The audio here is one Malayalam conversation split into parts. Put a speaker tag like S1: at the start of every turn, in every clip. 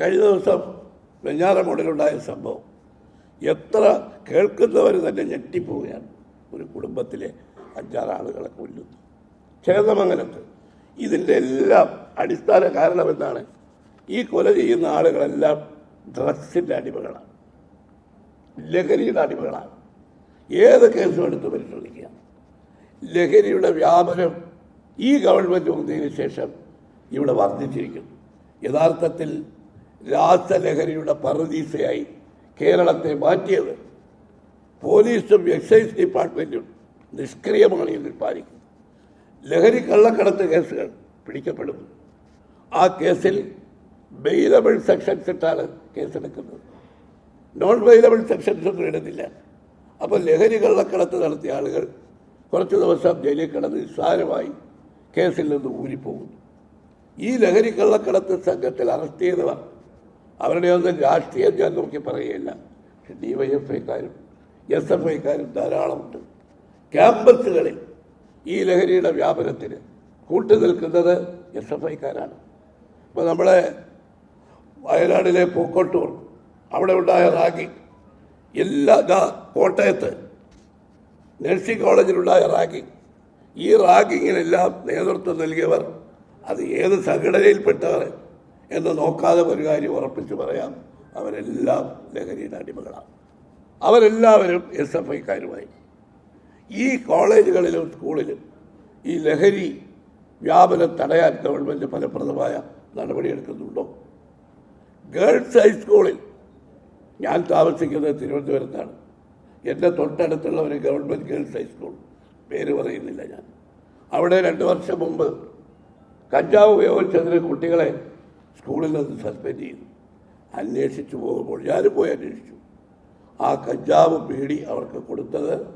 S1: കഴിഞ്ഞ ദിവസം വെഞ്ഞാറമൂടിലുണ്ടായ സംഭവം. എത്ര കേൾക്കുന്നവർ തന്നെ ഞെട്ടിപ്പോവുകയാണ്. ഒരു കുടുംബത്തിലെ അഞ്ചാറ് ആളുകളെ കൊല്ലുന്നു. ചേതമംഗലത്ത് ഇതിന്റെ എല്ലാം അടിസ്ഥാന കാരണം എന്താണ് ഈ കൊല ചെയ്യുന്ന ആളുകളെല്ലാം ഡ്രഗ്സിന്റെ അടിമകളാണ്. ലഹരിയുടെ അടിമകളാണ്. ഏത് കേസും എടുത്ത് പരിശോധിക്കുക ലഹരിയുടെ വ്യാപനം ഈ ഗവൺമെന്റ് വന്നതിന് ശേഷം ഇവിടെ വർദ്ധിച്ചിരിക്കുന്നു. യഥാർത്ഥത്തിൽ രാസലഹരിയുടെ പറദീസയായി കേരളത്തെ മാറ്റിയത് പോലീസും എക്സൈസ് ഡിപ്പാർട്ട്മെന്റും നിഷ്ക്രിയമാണ് ഇതിൽ പാലിക്കുന്നത് ലഹരി കള്ളക്കടത്ത് കേസുകൾ പിടിക്കപ്പെടുന്നു. ആ കേസിൽ ബെയിലബിൾ സെക്ഷൻസ് ഇട്ടാണ് കേസെടുക്കുന്നത്. നോൺ വെയിലബിൾ സെക്ഷൻസ് ഒന്നും ഇടുന്നില്ല. അപ്പോൾ ലഹരി കള്ളക്കടത്ത് നടത്തിയ ആളുകൾ കുറച്ച് ദിവസം ജയിലിൽ കിടന്ന് നിസ്സാരമായി കേസിൽ നിന്ന് ഊരിപ്പോകുന്നു. ഈ ലഹരി കള്ളക്കടത്ത് സംഘത്തിൽ അറസ്റ്റ് ചെയ്തവർ അവരുടെ ഒന്നും രാഷ്ട്രീയം ഞാൻ നോക്കി പറയുകയില്ല. പക്ഷെ ഡി വൈ എഫ് ഐക്കാരും എസ് എഫ് ഐക്കാരും ധാരാളമുണ്ട്. ക്യാമ്പസുകളിൽ ഈ ലഹരിയുടെ വ്യാപനത്തിന് കൂട്ടുനിൽക്കുന്നത് എസ് എഫ് ഐക്കാരാണ് ഇപ്പോൾ നമ്മളെ വയനാടിലെ പൂക്കോട്ടൂർ അവിടെ ഉണ്ടായ റാഗി എല്ലാ കോട്ടയത്ത് നഴ്സിംഗ് കോളേജിലുണ്ടായ റാഗിങ് ഈ റാഗിങ്ങിനെല്ലാം നേതൃത്വം നൽകിയവർ അത് ഏത് സംഘടനയിൽപ്പെട്ടവർ? എന്ന് നോക്കാതെ ഒരു കാര്യം ഉറപ്പിച്ചു പറയാം. അവരെല്ലാം ലഹരിയുടെ അടിമകളാണ്. അവരെല്ലാവരും എസ് എഫ് ഐക്കാരുമായി. ഈ കോളേജുകളിലും സ്കൂളിലും ഈ ലഹരി വ്യാപനം തടയാൻ ഗവൺമെന്റ് ഫലപ്രദമായ നടപടിയെടുക്കുന്നുണ്ടോ? ഗേൾസ് ഹൈസ്കൂളിൽ ഞാൻ താമസിക്കുന്നത് തിരുവനന്തപുരത്താണ്. എന്റെ തൊട്ടടുത്തുള്ള ഒരു ഗവൺമെന്റ് ഗേൾസ് ഹൈസ്കൂൾ. പേര് പറയുന്നില്ല ഞാൻ. അവിടെ രണ്ട് വർഷം മുമ്പ് കഞ്ചാവ് ഉപയോഗിച്ചതിന് കുട്ടികളെ സ്കൂളിൽ നിന്ന് സസ്പെൻഡ് ചെയ്തു. അന്വേഷിച്ചു പോകുമ്പോൾ ഞാൻ പോയി അന്വേഷിച്ചു. ആ കഞ്ചാവ് പേടി അവർക്ക് കൊടുത്തത്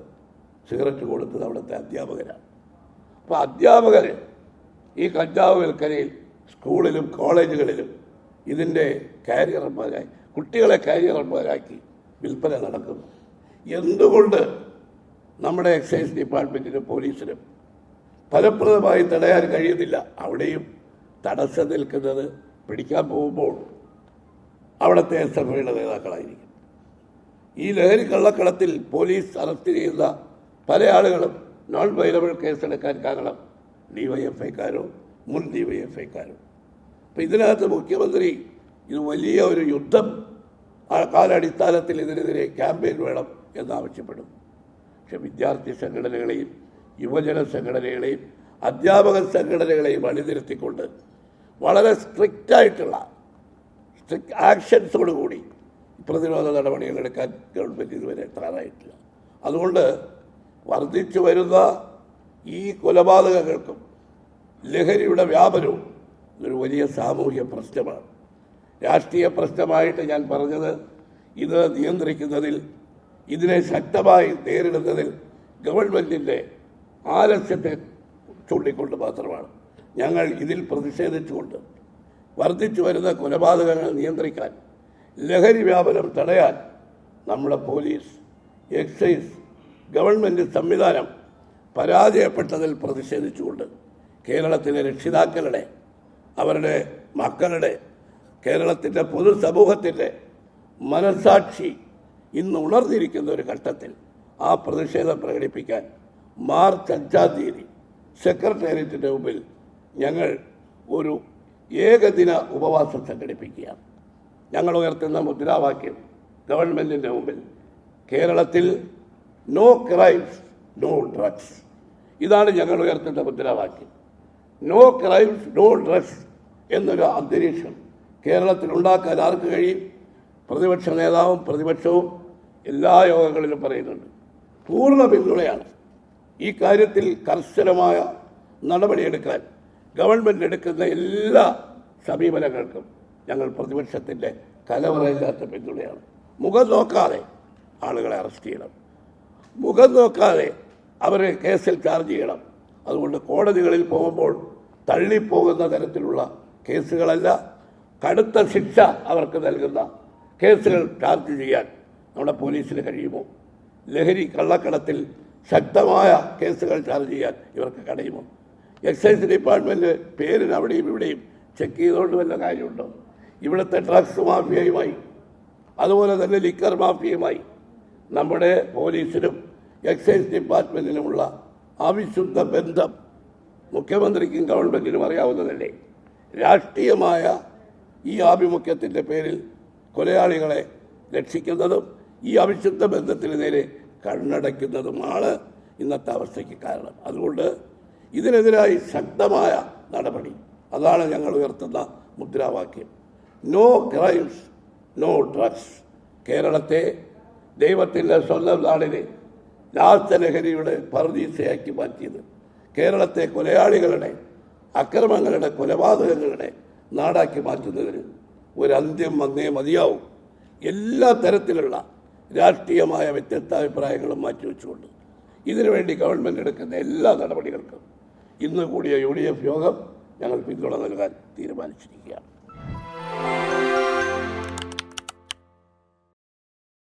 S1: സിഗരറ്റ് കൊടുത്തത് അവിടുത്തെ അധ്യാപകരാണ്. അപ്പോൾ അധ്യാപകർ ഈ കഞ്ചാവ് വിൽക്കരയിൽ സ്കൂളിലും കോളേജുകളിലും ഇതിന്റെ കാരിയർമാരായി കുട്ടികളെ കാരിയർമാരാക്കി വിൽപ്പന നടക്കുന്നു. എന്തുകൊണ്ട് നമ്മുടെ എക്സൈസ് ഡിപ്പാർട്ട്മെന്റിനും പോലീസിനും ഫലപ്രദമായി തടയാൻ കഴിയുന്നില്ല? അവിടെയും തടസ്സം നിൽക്കുന്നത് പിടിക്കാൻ പോകുമ്പോൾ അവിടുത്തെ എസ് എഫ് ഐയുടെ നേതാക്കളായിരിക്കും. ഈ ലഹരി കള്ളക്കടത്തിൽ പോലീസ് അറസ്റ്റ് ചെയ്യുന്ന പല ആളുകളും നോൺ വൈലബിൾ കേസെടുക്കാൻ കാരണം ഡി വൈ എഫ് ഐക്കാരോ മുൻ ഡി വൈ എഫ് ഐക്കാരോ. അപ്പം ഇതിനകത്ത് മുഖ്യമന്ത്രി ഇത് വലിയ ഒരു യുദ്ധം കാലാടിസ്ഥാനത്തിൽ ഇതിനെതിരെ ക്യാമ്പയിൻ വേണം എന്നാവശ്യപ്പെടുന്നു പക്ഷെ വിദ്യാർത്ഥി സംഘടനകളെയും യുവജന സംഘടനകളെയും അധ്യാപക സംഘടനകളെയും അണിനിരത്തിക്കൊണ്ട് വളരെ സ്ട്രിക്റ്റായിട്ടുള്ള സ്ട്രിക്റ്റ് ആക്ഷൻസോടുകൂടി പ്രതിരോധ നടപടികൾ എടുക്കാൻ ഗവൺമെന്റ് ഇതുവരെ തയ്യാറായിട്ടില്ല. അതുകൊണ്ട് വർദ്ധിച്ചു വരുന്ന ഈ കൊലപാതകങ്ങൾക്കും ലഹരിയുടെ വ്യാപനവും ഒരു വലിയ സാമൂഹ്യ പ്രശ്നമാണ്. രാഷ്ട്രീയ പ്രശ്നമായിട്ട് ഞാൻ പറഞ്ഞത് ഇത് നിയന്ത്രിക്കുന്നതിൽ ഇതിനെ ശക്തമായി നേരിടുന്നതിൽ ഗവൺമെന്റിന്റെ ആലസ്യത്തെ ചൂണ്ടിക്കൊണ്ട് മാത്രമാണ്. ഞങ്ങൾ ഇതിൽ പ്രതിഷേധിച്ചുകൊണ്ട് വർദ്ധിച്ചു വരുന്ന കൊലപാതകങ്ങൾ നിയന്ത്രിക്കാൻ ലഹരി വ്യാപനം തടയാൻ നമ്മുടെ പോലീസ് എക്സൈസ് ഗവൺമെന്റ് സംവിധാനം പരാജയപ്പെട്ടതിൽ പ്രതിഷേധിച്ചുകൊണ്ട് കേരളത്തിലെ രക്ഷിതാക്കളുടെ അവരുടെ മക്കളുടെ കേരളത്തിന്റെ പൊതുസമൂഹത്തിന്റെ മനസാക്ഷി ഇന്ന് ഉണർന്നിരിക്കുന്ന ഒരു ഘട്ടത്തിൽ ആ പ്രതിഷേധം പ്രകടിപ്പിക്കാൻ മാർച്ച് അഞ്ചാം തീയതി സെക്രട്ടേറിയറ്റിന്റെ മുമ്പിൽ ഞങ്ങൾ ഒരു ഏകദിന ഉപവാസം സംഘടിപ്പിക്കുകയാണ്. ഞങ്ങൾ ഉയർത്തുന്ന മുദ്രാവാക്യം ഗവൺമെന്റിന്റെ മുമ്പിൽ കേരളത്തിൽ നോ ക്രൈംസ് നോ ഡ്രഗ്സ് ഇതാണ് ഞങ്ങൾ ഉയർത്തുന്ന മുദ്രാവാക്യം. നോ ക്രൈംസ് നോ ഡ്രഗ്സ് എന്നൊരു അന്തരീക്ഷം കേരളത്തിൽ ഉണ്ടാക്കാൻ ആർക്ക് കഴിയും? പ്രതിപക്ഷ നേതാവും പ്രതിപക്ഷവും എല്ലാ യോഗങ്ങളിലും പറയുന്നുണ്ട്. പൂർണ പിന്തുണയാണ് ഈ കാര്യത്തിൽ കർശനമായ നടപടിയെടുക്കാൻ ഗവൺമെന്റ് എടുക്കുന്ന എല്ലാ സമീപനങ്ങൾക്കും ഞങ്ങൾ പ്രതിപക്ഷത്തിന്റെ കലവറയില്ലാത്ത പിന്തുണയാണ്. മുഖം നോക്കാതെ ആളുകളെ അറസ്റ്റ് ചെയ്യണം. മുഖം നോക്കാതെ അവരെ കേസിൽ ചാർജ് ചെയ്യണം. അതുകൊണ്ട് കോടതികളിൽ പോകുമ്പോൾ തള്ളിപ്പോകുന്ന തരത്തിലുള്ള കേസുകളല്ല കടുത്ത ശിക്ഷ അവർക്ക് നൽകുന്ന കേസുകൾ ചാർജ് ചെയ്യാൻ നമ്മുടെ പോലീസിന് കഴിയുമോ? ലഹരി കള്ളക്കടത്തിൽ ശക്തമായ കേസുകൾ ചാർജ് ചെയ്യാൻ ഇവർക്ക് കഴിയുമോ? എക്സൈസ് ഡിപ്പാർട്ട്മെന്റ് പേരിന് അവിടെയും ഇവിടെയും ചെക്ക് ചെയ്തുകൊണ്ട് വല്ല കാര്യമുണ്ടോ? ഇവിടുത്തെ ഡ്രഗ്സ് മാഫിയയുമായി അതുപോലെ തന്നെ ലിക്കർ മാഫിയയുമായി നമ്മുടെ പോലീസിനും എക്സൈസ് ഡിപ്പാർട്ട്മെന്റിനുമുള്ള അവിശുദ്ധ ബന്ധം മുഖ്യമന്ത്രിക്കും ഗവൺമെന്റിനും അറിയാവുന്നതല്ലേ? രാഷ്ട്രീയമായ ഈ ആഭിമുഖ്യത്തിന്റെ പേരിൽ കൊലയാളികളെ രക്ഷിക്കുന്നതും ഈ അവിശുദ്ധ ബന്ധത്തിന് നേരെ കണ്ണടയ്ക്കുന്നതുമാണ് ഇന്നത്തെ അവസ്ഥയ്ക്ക് കാരണം. അതുകൊണ്ട് ഇതിനെതിരായി ശക്തമായ നടപടി. അതാണ് ഞങ്ങൾ ഉയർത്തുന്ന മുദ്രാവാക്യം. നോ ക്രൈംസ് നോ ഡ്രഗ്സ് കേരളത്തെ ദൈവത്തിന്റെ സ്വന്തം നാടിനെ രാസലഹരിയുടെ പർദീസയാക്കി മാറ്റിയത്. കേരളത്തെ കൊലയാളികളുടെ അക്രമങ്ങളുടെ കൊലപാതകങ്ങളുടെ നാടാക്കി മാറ്റുന്നതിന് ഒരു അന്ത്യം വന്നേ മതിയാവും. എല്ലാ തരത്തിലുള്ള രാഷ്ട്രീയമായ വ്യത്യസ്ത അഭിപ്രായങ്ങളും മാറ്റിവെച്ചുകൊണ്ട് ഇതിനുവേണ്ടി ഗവൺമെന്റ് എടുക്കുന്ന എല്ലാ നടപടികൾക്കും ഇന്ന് കൂടിയ യു ഡി എഫ് യോഗം ഞങ്ങൾ പിന്തുണ നൽകാൻ തീരുമാനിച്ചിരിക്കുകയാണ്.